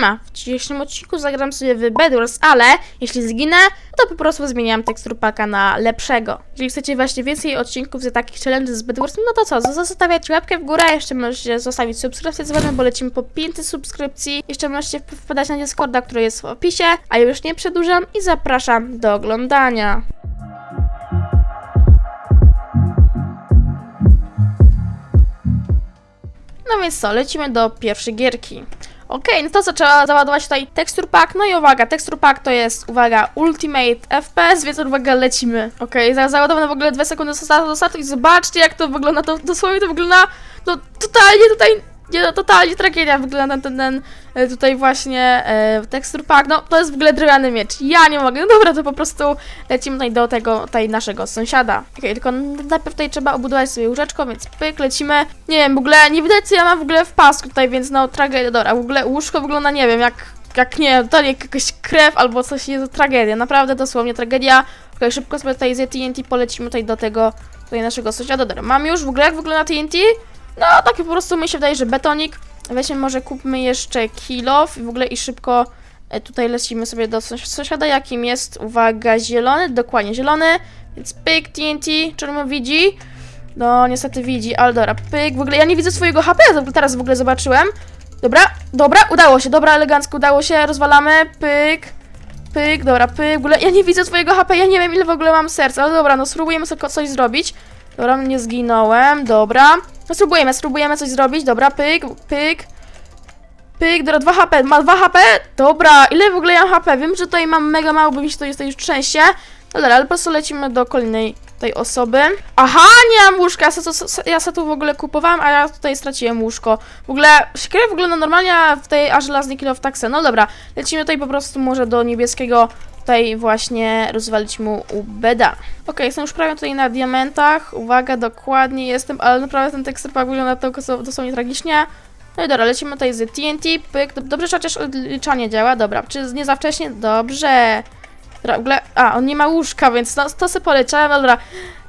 W dzisiejszym odcinku zagram sobie w Bedwars, ale jeśli zginę, to po prostu zmieniam tekstur paka na lepszego. Jeżeli chcecie właśnie więcej odcinków z takich challenge z Bedwars, no to co, zostawiać łapkę w górę, jeszcze możecie zostawić subskrypcję dzwonem, bo lecimy po 500 subskrypcji. Jeszcze możecie wpadać na Discorda, który jest w opisie, a już nie przedłużam i zapraszam do oglądania. No więc co, lecimy do pierwszej gierki. Okej, no to co, trzeba załadować tutaj tekstur pack, no i uwaga, tekstur pack to jest, uwaga, ultimate FPS, więc uwaga, lecimy. Okej, okay, załadowane w ogóle 2 sekundy do do startu i zobaczcie jak to wygląda, to dosłownie to wygląda, no totalnie tutaj, nie no, totalnie tragedia wygląda ten, ten, tutaj właśnie e, tekstur pack, no to jest w ogóle drewniany miecz, ja nie mogę, no dobra, to po prostu lecimy tutaj do tego, tutaj naszego sąsiada. Okej, tylko najpierw tutaj trzeba obudować sobie łóżeczko, więc pyk, lecimy. Nie wiem, w ogóle nie widać co ja mam w ogóle w pasku tutaj, więc no tragedia, dobra, w ogóle łóżko wygląda, nie wiem, jak, jak nie to nie jakaś krew albo coś, jest to tragedia, naprawdę dosłownie tragedia. Okej, szybko sobie tutaj z TNT polecimy tutaj do tego, tutaj naszego sąsiada, dobra, mam już w ogóle jak wygląda TNT? No, takie po prostu mi się wydaje, że betonik. Weźmy może kupmy jeszcze kilof i w ogóle i szybko e, tutaj lecimy sobie do sąsi- sąsiada, jakim jest, uwaga, zielony, dokładnie zielony, więc pyk TNT, czy on widzi? No, niestety widzi, ale dobra, pyk, w ogóle ja nie widzę swojego HP, teraz w ogóle zobaczyłem. Dobra, dobra, udało się, dobra, elegancko, udało się, rozwalamy, pyk, pyk, dobra, pyk, w ogóle ja nie widzę swojego HP, ja nie wiem ile w ogóle mam serca, ale dobra, no spróbujemy sobie coś zrobić. Dobra, nie zginąłem, dobra. No spróbujemy, spróbujemy coś zrobić, dobra, pyk, pyk. Pyk, dobra, 2 HP, ma 2 HP? Dobra, ile w ogóle ja mam HP? Wiem, że tutaj mam mega mało, bo mi się to jest już trzęsie. No dobra, ale po prostu lecimy do kolejnej tej osoby. Aha, nie mam łóżka, ja se, se, ja se tu w ogóle kupowałam, a ja tutaj straciłem łóżko. W ogóle, siekiery wygląda normalnie, a w tej aż żelaznej kilo w taksę. No dobra, lecimy tutaj po prostu może do niebieskiego tutaj właśnie rozwalić mu u beda. Okej, jestem już prawie tutaj na diamentach. Uwaga, dokładnie jestem, ale naprawdę ten tekstur wygląda to dosłownie tragicznie. No i dobra, lecimy tutaj z TNT, pyk. Dob- Dobrze, że chociaż odliczanie działa, dobra. Czy nie za wcześnie? Dobrze. Dobra, w ogóle, a, on nie ma łóżka, więc no, to sobie poleciałem, dobra.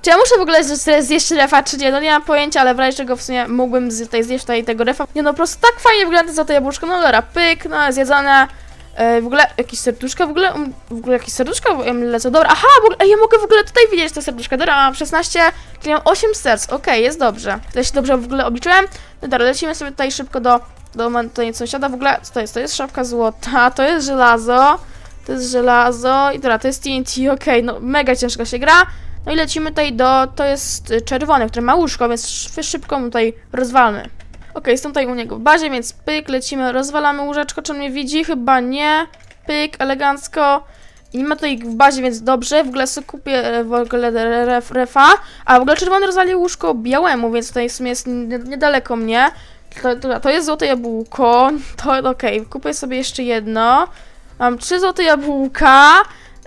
Czy ja muszę w ogóle zjeść refa, czy nie? No nie mam pojęcia, ale w razie czego w sumie mógłbym tutaj zjeść tutaj tego refa. Nie no, po prostu tak fajnie wygląda za to jabłuszko. No dobra, pyk, no zjedzone. E, w ogóle jakieś serduszka, w ogóle, um, w ogóle jakieś serduszka em, lecą. Dobra, aha, w ogóle, ja mogę w ogóle tutaj widzieć te serduszka. Dobra, mam 16, czyli mam 8 serc. Okej, jest dobrze. To się dobrze w ogóle obliczyłem. No dobra, lecimy sobie tutaj szybko do, do tutaj sąsiada. W ogóle, co to jest? To jest szafka złota, to jest żelazo, to jest żelazo i dobra, to jest TNT, okej, no mega ciężko się gra. No i lecimy tutaj do, to jest czerwony, który ma łóżko, więc sz- szybko mu tutaj rozwalmy. Okej, jestem tutaj u niego w bazie, więc pyk, lecimy, rozwalamy łóżeczko, czy on mnie widzi? Chyba nie. Pyk, elegancko. I nie ma tutaj w bazie, więc dobrze. W ogóle sobie kupię e, w ogóle ref, refa. A w ogóle czerwony rozwalił łóżko białemu, więc tutaj w sumie jest nie- niedaleko mnie. To, to, to jest złote jabłko. To okej, kupię sobie jeszcze jedno. Mam trzy złote jabłka.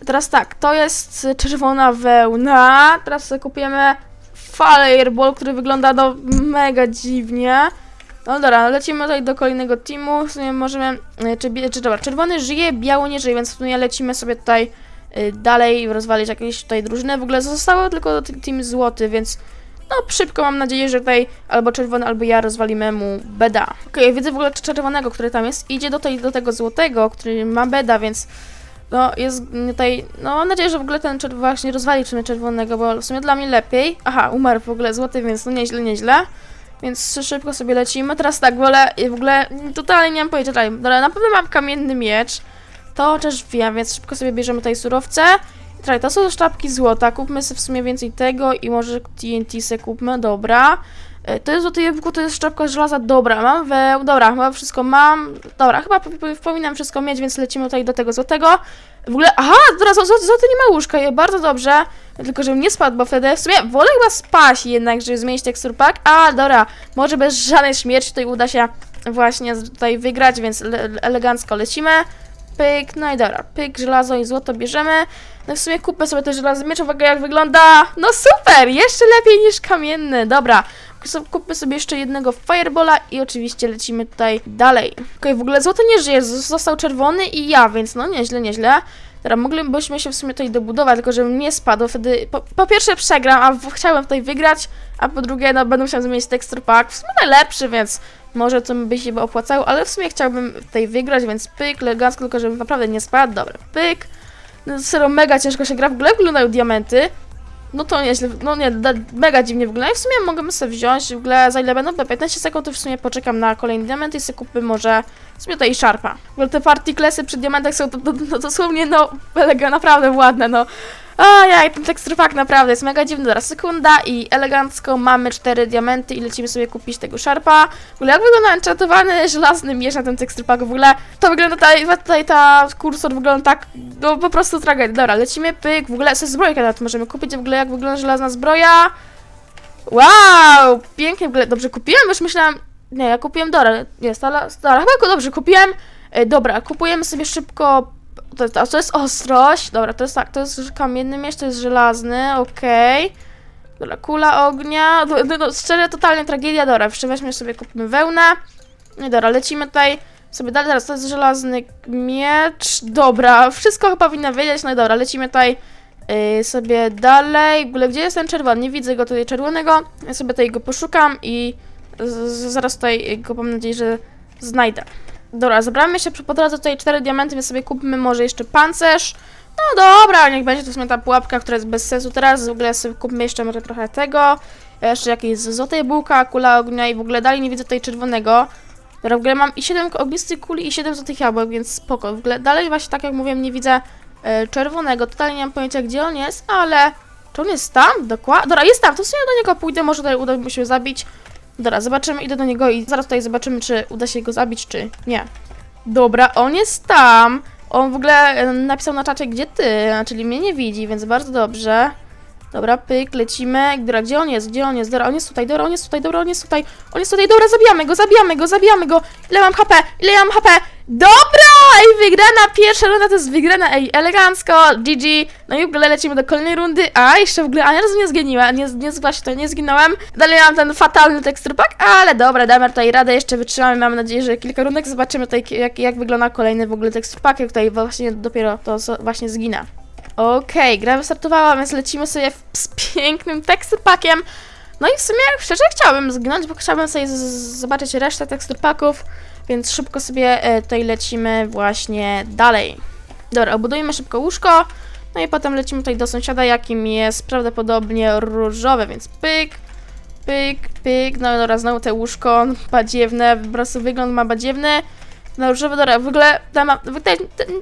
Teraz tak, to jest czerwona wełna. Teraz sobie kupimy Fireball, który wygląda no mega dziwnie. No dobra, lecimy tutaj do kolejnego teamu. W sumie możemy. y, Czy, czy dobra, czerwony żyje, biały nie żyje, więc w sumie lecimy sobie tutaj y, dalej rozwalić jakieś tutaj drużyny. W ogóle zostało tylko team złoty, więc no szybko mam nadzieję, że tutaj albo czerwony, albo ja rozwalimy mu beda. Okej, widzę w ogóle czerwonego, który tam jest. Idzie do, tej, do tego złotego, który ma beda, więc no jest tutaj. No mam nadzieję, że w ogóle ten czerw- właśnie rozwali czerwonego, bo w sumie dla mnie lepiej. Aha, umarł w ogóle złoty, więc no nieźle, nieźle. Więc szybko sobie lecimy. Teraz tak, wolę w ogóle totalnie nie mam pojęcia. Dobra, na pewno mam kamienny miecz. To też wiem, więc szybko sobie bierzemy tutaj surowce. Traj, to są sztabki złota. Kupmy sobie w sumie więcej tego i może TNT se kupmy, dobra. E, To jest złoty jabłko, to jest sztabka żelaza, dobra, mam weł, dobra, chyba wszystko mam, dobra, chyba po- po- powinnam wszystko mieć, więc lecimy tutaj do tego złotego. W ogóle, aha, teraz złoty, nie ma łóżka, je bardzo dobrze, tylko żebym nie spadł, bo wtedy w sumie wolę chyba spać jednak, żeby zmienić tekstur pack, a dobra, może bez żadnej śmierci tutaj uda się właśnie tutaj wygrać, więc le elegancko lecimy. Pyk, no i dobra, pyk, żelazo i złoto bierzemy. No w sumie kupę sobie też żelazo miecz, uwaga jak wygląda. No super, jeszcze lepiej niż kamienny, dobra. So- kupmy sobie jeszcze jednego Firebola i oczywiście lecimy tutaj dalej. Okej, w ogóle złoto nie żyje, został czerwony i ja, więc no nieźle, nieźle. Teraz moglibyśmy się w sumie tutaj dobudować, tylko żebym nie spadł, wtedy po, po pierwsze przegram, a w, chciałem tutaj wygrać, a po drugie no będę musiał zmienić texture pack, w sumie najlepszy, więc może to by się opłacało, ale w sumie chciałbym tutaj wygrać, więc pyk, elegancko, tylko żebym naprawdę nie spadł, dobra, pyk. No serio, mega ciężko się gra, w ogóle wyglądają diamenty. No to nieźle, no nie, mega dziwnie wygląda. I w sumie mogę sobie wziąć, w ogóle za ile będą? Za 15 sekund to w sumie poczekam na kolejny diament i sobie kupię może w sumie tutaj szarpa. W ogóle te particlesy przy diamentach są to, to, to dosłownie, no, elega, naprawdę ładne, no. Ja, ten tekstur naprawdę jest mega dziwny. Teraz sekunda i elegancko mamy cztery diamenty i lecimy sobie kupić tego szarpa. W ogóle jak wygląda enchantowany żelazny miecz na tym tekstur? W ogóle to wygląda tutaj, tutaj ta kursor wygląda tak, no po prostu tragedia. Dobra, lecimy, pyk, w ogóle sobie zbrojkę nawet możemy kupić, w ogóle jak wygląda żelazna zbroja. Wow, pięknie w ogóle, dobrze kupiłem, już myślałam, nie, ja kupiłem Dora, jest, ale, dobra, chyba dobrze kupiłem. E, dobra, kupujemy sobie szybko, to, to, to jest ostrość, dobra, to jest tak, to jest kamienny miecz, to jest żelazny, okej. Dobra, kula ognia, no, no, no, szczerze, totalnie tragedia, dobra, jeszcze weźmy sobie, kupimy wełnę. No dobra, lecimy tutaj sobie dalej, teraz to jest żelazny miecz, dobra, wszystko chyba powinna wiedzieć, no dobra, lecimy tutaj yy, sobie dalej, w ogóle gdzie jest ten czerwony, nie widzę go tutaj czerwonego, ja sobie tutaj go poszukam i zaraz tutaj go mam nadzieję, że znajdę. Dobra, zabramy się po drodze tutaj cztery diamenty, więc sobie kupmy może jeszcze pancerz. No dobra, niech będzie to w sumie ta pułapka, która jest bez sensu teraz. W ogóle sobie kupmy jeszcze może trochę tego. Jeszcze jakieś złote jabłka, kula ognia i w ogóle dalej nie widzę tutaj czerwonego. Dobra, w ogóle mam i 7 ognistych kuli i 7 złotych jabłek, więc spoko. W ogóle dalej właśnie tak jak mówiłem nie widzę e, czerwonego. Totalnie nie mam pojęcia gdzie on jest, ale... Czy on jest tam? Dokładnie. Dobra, jest tam, to w sumie do niego pójdę, może tutaj uda mi się zabić. Dobra, zobaczymy, idę do niego i zaraz tutaj zobaczymy, czy uda się go zabić, czy nie. Dobra, on jest tam. On w ogóle e, napisał na czacie, gdzie ty, czyli mnie nie widzi, więc bardzo dobrze. Dobra, pyk, lecimy. Dobra, gdzie on jest? Gdzie on jest? Dobra, on jest tutaj, dobra, on jest tutaj, dobra, on jest tutaj. On jest tutaj, dobra, zabijamy go, zabijamy go, zabijamy go. Ile mam HP? Ile mam HP? Dobra! Ej, wygrana pierwsza runda to jest wygrana, ej, elegancko, GG. No i w ogóle lecimy do kolejnej rundy. A, jeszcze w ogóle ani razu nie zginiłem, nie, nie, właśnie to nie zginąłem. Dalej mam ten fatalny tekstur pack, ale dobra, damy tutaj radę, jeszcze wytrzymamy, mam nadzieję, że kilka rundek zobaczymy tutaj, jak, jak wygląda kolejny w ogóle tekstur pack, jak tutaj właśnie dopiero to właśnie zginę. Okej, gra wystartowała, więc lecimy sobie z pięknym tekstur packiem. No i w sumie szczerze chciałabym zginąć, bo chciałabym sobie zobaczyć resztę tekstur packów, więc szybko sobie e, tutaj lecimy właśnie dalej. Dobra, obudujmy szybko łóżko, no i potem lecimy tutaj do sąsiada, jakim jest prawdopodobnie różowe, więc pyk, pyk, pyk, no dobra, znowu te łóżko badziewne, po prostu wygląd ma badziewny. No różowy, dobra, w ogóle,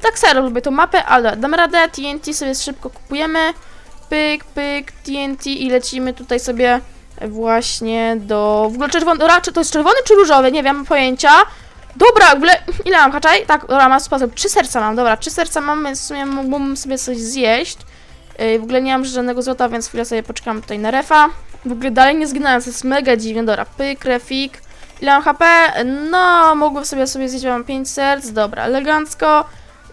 tak serio lubię tą mapę, ale damy radę, TNT sobie szybko kupujemy, pyk, pyk, TNT i lecimy tutaj sobie właśnie do, w ogóle czerwony, czy to jest czerwony czy różowy, nie wiem, mam pojęcia. Dobra, w ogóle, ile mam haczaj? Tak, dobra, mam sposób, trzy serca mam, dobra, trzy serca mam, więc w sumie mógłbym sobie coś zjeść. Yy, w ogóle nie mam żadnego złota, więc chwilę sobie poczekam tutaj na refa. W ogóle dalej nie zginąłem, to jest mega dziwne, dobra, pyk, refik. Ile mam HP? No, mogłem sobie sobie zjeść, mam 5 serc, dobra, elegancko.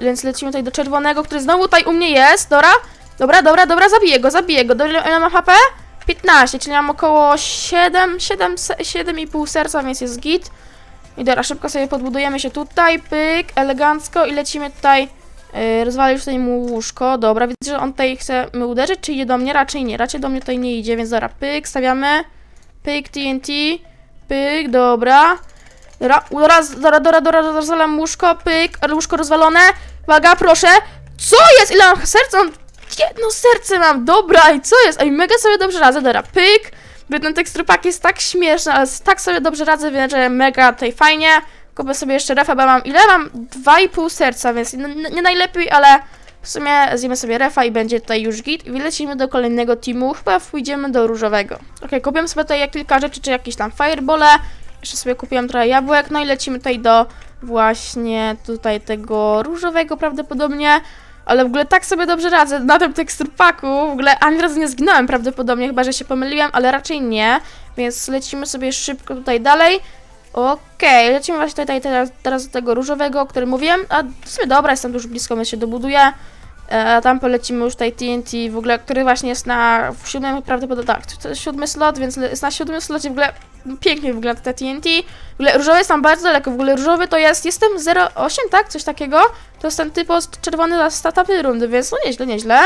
Więc lecimy tutaj do czerwonego, który znowu tutaj u mnie jest, dobra? Dobra, dobra, dobra, zabiję go, zabiję go. Ile, ile mam HP? 15, czyli mam około 7, 7, 7,5 serca, więc jest git. I dobra, szybko sobie podbudujemy się tutaj, pyk, elegancko i lecimy tutaj, yy, rozwalić tutaj mu łóżko, dobra, widzę, że on tutaj chce mnie uderzyć, czy idzie do mnie? Raczej nie, raczej do mnie tutaj nie idzie, więc dobra, pyk, stawiamy, pyk, TNT, pyk, dobra, dobra, raz, dobra, dobra, dobra, rozwalam łóżko, pyk, łóżko rozwalone, uwaga, proszę, co jest, ile mam serc, jedno serce mam, dobra, i co jest, ej, mega sobie dobrze radzę, dobra, pyk, ten teksturpak jest tak śmieszny, ale tak sobie dobrze radzę, więc że mega tutaj fajnie. Kupię sobie jeszcze refa, bo mam ile? Mam 2,5 serca, więc nie najlepiej, ale w sumie zjemy sobie refa i będzie tutaj już git. I lecimy do kolejnego teamu, chyba pójdziemy do różowego. Ok, kupiłem sobie tutaj kilka rzeczy, czy jakieś tam firebole. Jeszcze sobie kupiłem trochę jabłek, no i lecimy tutaj do właśnie tutaj tego różowego prawdopodobnie. Ale w ogóle tak sobie dobrze radzę na tym teksturpaku. W ogóle ani razu nie zginąłem prawdopodobnie, chyba że się pomyliłem, ale raczej nie. Więc lecimy sobie szybko tutaj dalej. Okej, lecimy właśnie tutaj teraz, teraz do tego różowego, o którym mówiłem. A w sumie dobra, jestem tu już blisko, więc się dobuduję. E, tam polecimy już tutaj TNT, w ogóle, który właśnie jest na w siódmym prawdopodobnie, tak, to jest siódmy slot, więc jest na siódmym slocie, w ogóle pięknie wygląda te TNT. W ogóle różowy jest tam bardzo daleko, w ogóle różowy to jest, jestem 0,8, tak, coś takiego. To jest ten typ czerwony z etapy rundy, więc no nieźle, nieźle.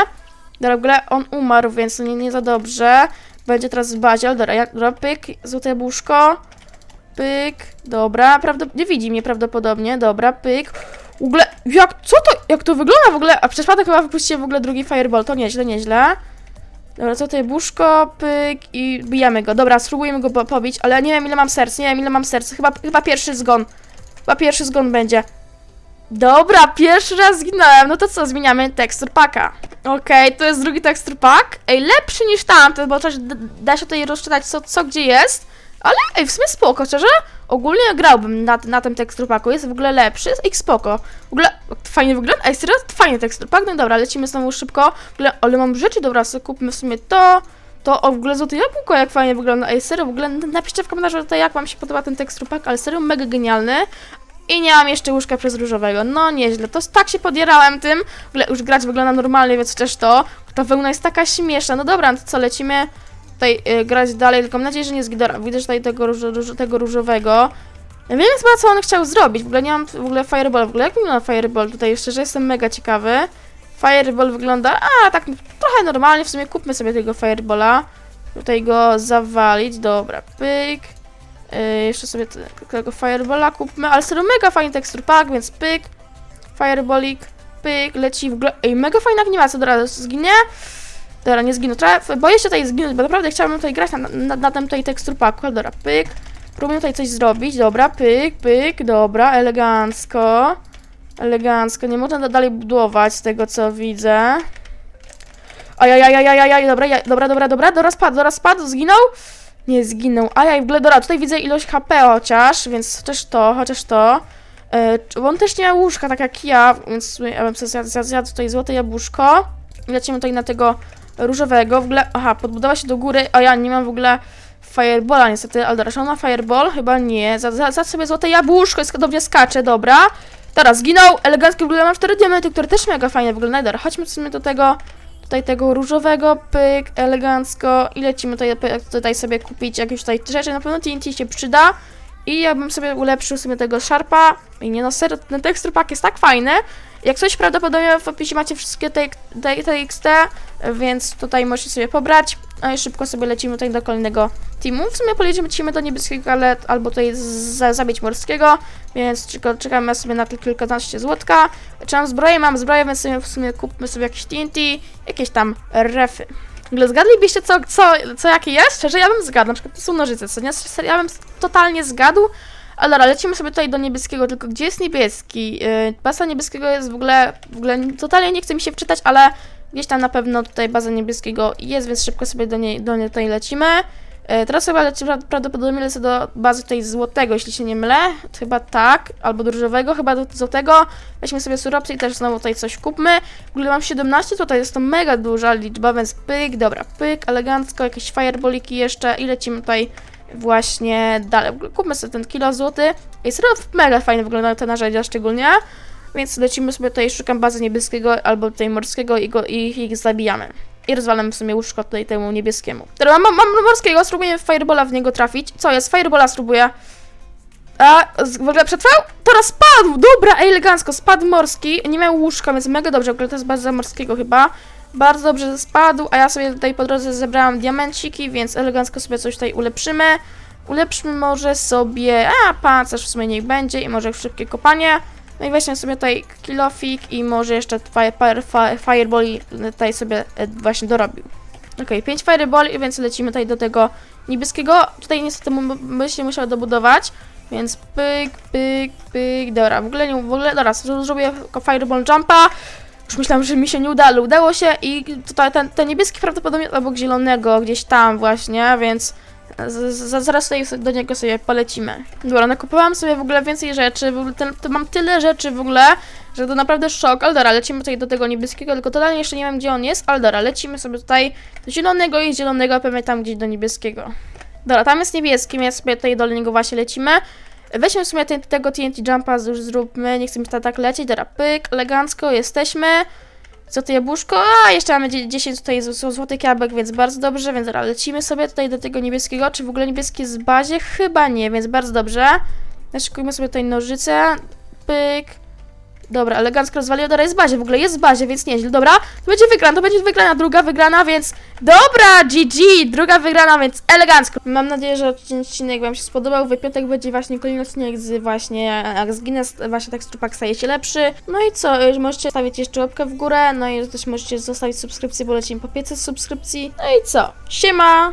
Dobra, w ogóle on umarł, więc nie, nie za dobrze. Będzie teraz w bazie, ale dobra, dobra, pyk, złote jabłuszko. Pyk, dobra, prawdop- nie widzi mnie prawdopodobnie, dobra, pyk. W ogóle, jak, co to, jak to wygląda w ogóle? A przez przypadek chyba wypuściłem w ogóle drugi fireball, to nieźle, nieźle. Dobra, co tutaj buszko, pyk i bijemy go. Dobra, spróbujemy go po- pobić, ale nie wiem ile mam serc, nie wiem ile mam serc. Chyba, chyba pierwszy zgon. Chyba pierwszy zgon będzie. Dobra, pierwszy raz zginąłem. No to co, zmieniamy tekstur paka. Okej, to jest drugi tekstur pack. Ej, lepszy niż tamten, bo też da się tutaj rozczytać co, co gdzie jest. Ale ej, w sumie spoko, szczerze. Ogólnie grałbym na, na tym tekstur packu, jest w ogóle lepszy, jest ich spoko. W ogóle fajnie wygląda, ej, serio, fajny tekstur pack, no dobra, lecimy znowu szybko. W ogóle, ale mam rzeczy, dobra, sobie kupmy w sumie to, to, o, w ogóle złote jabłko, jak fajnie wygląda, ej, serio, w ogóle napiszcie w komentarzu tutaj, jak wam się podoba ten tekstur pack, ale serio, mega genialny. I nie mam jeszcze łóżka przez różowego, no nieźle, to tak się podjarałem tym, w ogóle już grać wygląda normalnie, więc też to, ta wełna jest taka śmieszna, no dobra, no to co, lecimy tutaj y, grać dalej, tylko mam nadzieję, że nie zgidora. Widzę tutaj tego, róż, róż, tego różowego. Ja wiem chyba, co on chciał zrobić. W ogóle nie mam w ogóle fireball. W ogóle jak wygląda fireball tutaj? Jeszcze, że jestem mega ciekawy. Fireball wygląda, a tak trochę normalnie. W sumie kupmy sobie tego fireballa. Tutaj go zawalić. Dobra, pyk. Yy, jeszcze sobie te- tego fireballa kupmy. Ale serio mega fajny tekstur pack, więc pyk. Fireballik, pyk, leci w ogóle. Ej, mega fajna animacja. Dobra, zginie. Dobra, nie zginął. Trzeba, boję się tutaj zginąć, bo naprawdę chciałabym tutaj grać na, na, na tym tutaj. Dobra, pyk. Próbuję tutaj coś zrobić. Dobra, pyk, pyk. Dobra, elegancko. Elegancko. Nie można da- dalej budować z tego, co widzę. Ajajajajajaj, dobra, ja, dobra, dobra, dobra, dobra, spadł, dobra, spadł, zginął? Nie zginął. Ajaj, w ogóle, dobra, tutaj widzę ilość HP chociaż, więc chociaż to, chociaż to. Bo on też nie ma łóżka, tak jak ja, więc ja bym sobie zjadł, tutaj złote jabłuszko. Lecimy tutaj na tego różowego. W ogóle, aha, podbudowa się do góry, a ja nie mam w ogóle Firebola niestety, ale dobra, czy on ma Fireball? Chyba nie. Za, za, za sobie złote jabłuszko, jest dobrze skacze, dobra. Teraz zginął, elegancko w ogóle mam cztery diamenty, które też mega fajnie wyglądają. Dobra, chodźmy sobie do tego, tutaj tego różowego, pyk, elegancko i lecimy tutaj, tutaj sobie kupić jakieś tutaj rzeczy, na pewno TNT się przyda. I ja bym sobie ulepszył sobie tego Sharpa. I nie no, serio, ten tekstur pack jest tak fajny. Jak coś prawdopodobnie w opisie macie wszystkie te, TXT, więc tutaj możecie sobie pobrać. No i szybko sobie lecimy tutaj do kolejnego teamu. W sumie polecimy do niebieskiego, ale albo tutaj za, zabić morskiego, więc czeka- czekamy sobie na kilkanaście złotka. Czy mam zbroję? Mam zbroję, więc sobie w sumie kupmy sobie jakieś TNT, jakieś tam refy. W ogóle zgadlibyście co, co, co jakie jest? Szczerze, ja bym zgadł, na przykład to są nożyce, co nie? Ja bym totalnie zgadł, ale dobra, lecimy sobie tutaj do niebieskiego, tylko gdzie jest niebieski? Yy, baza niebieskiego jest w ogóle, w ogóle totalnie nie chce mi się wczytać, ale gdzieś tam na pewno tutaj baza niebieskiego jest, więc szybko sobie do niej, do niej tutaj lecimy. Yy, teraz chyba leci, pra- prawdopodobnie lecę do bazy tutaj złotego, jeśli się nie mylę. Chyba tak, albo różowego, chyba do złotego. Weźmy sobie surowce i też znowu tutaj coś kupmy. W ogóle mam 17, tutaj jest to mega duża liczba, więc pyk, dobra, pyk, elegancko, jakieś fireballiki jeszcze i lecimy tutaj właśnie dalej. Kupmy sobie ten kilo złoty. Serio mega fajnie wyglądają te narzędzia szczególnie. Więc lecimy sobie tutaj, szukam bazy niebieskiego albo tutaj morskiego i, go, i ich zabijamy. I rozwalamy w sumie łóżko tutaj temu niebieskiemu. Teraz mam, mam morskiego, spróbuję Firebola w niego trafić. Co jest? Firebola spróbuję. A, w ogóle przetrwał? Teraz spadł! Dobra, elegancko, spadł morski. Nie miał łóżka, więc mega dobrze. W ogóle to jest baza morskiego chyba. Bardzo dobrze spadł, a ja sobie tutaj po drodze zebrałam diamenciki, więc elegancko sobie coś tutaj ulepszymy. Ulepszmy może sobie, a pancerz w sumie niech będzie i może szybkie kopanie. No i weźmy sobie tutaj kilofik i może jeszcze fire, fire, fire, fireballi tutaj sobie e, właśnie dorobił. Okej, 5 fireballi, więc lecimy tutaj do tego niebieskiego. Tutaj niestety mu- by się musiał dobudować, więc pyk, pyk, pyk, dobra, w ogóle nie, w ogóle, dobra, zro- zrobię fireball jumpa. Już myślałam, że mi się nie uda, ale udało się i tutaj ten, ten niebieski prawdopodobnie obok zielonego, gdzieś tam właśnie, więc z, z, zaraz tutaj do niego sobie polecimy. Dobra, nakupowałam sobie w ogóle więcej rzeczy, w ogóle ten, to mam tyle rzeczy w ogóle, że to naprawdę szok. Ale dobra, lecimy tutaj do tego niebieskiego, tylko totalnie jeszcze nie wiem gdzie on jest, ale dobra, lecimy sobie tutaj do zielonego i zielonego pewnie tam gdzieś do niebieskiego. Dobra, tam jest niebieski, więc sobie tutaj do niego właśnie lecimy. Weźmy w sumie ten, tego TNT Jumpa, już zróbmy, nie to tak lecieć, dobra, pyk, elegancko, jesteśmy. Złote jabłuszko, a jeszcze mamy dzie- 10 tutaj złotych jabłek, więc bardzo dobrze, więc dobra, lecimy sobie tutaj do tego niebieskiego, czy w ogóle niebieskie jest w bazie? Chyba nie, więc bardzo dobrze. Naszykujmy sobie tutaj nożyce, pyk. Dobra, elegancko rozwaliło, dobra, jest w bazie, w ogóle jest w bazie, więc nieźle, dobra. To będzie wygrana, to będzie wygrana, druga wygrana, więc dobra, GG, druga wygrana, więc elegancko. Mam nadzieję, że odcinek Wam się spodobał, w piątek będzie właśnie kolejny odcinek z właśnie, jak zginę, właśnie tekstur pack staje się lepszy. No i co, możecie stawić jeszcze łapkę w górę, no i też możecie zostawić subskrypcję, bo lecimy po 500 subskrypcji. No i co, siema!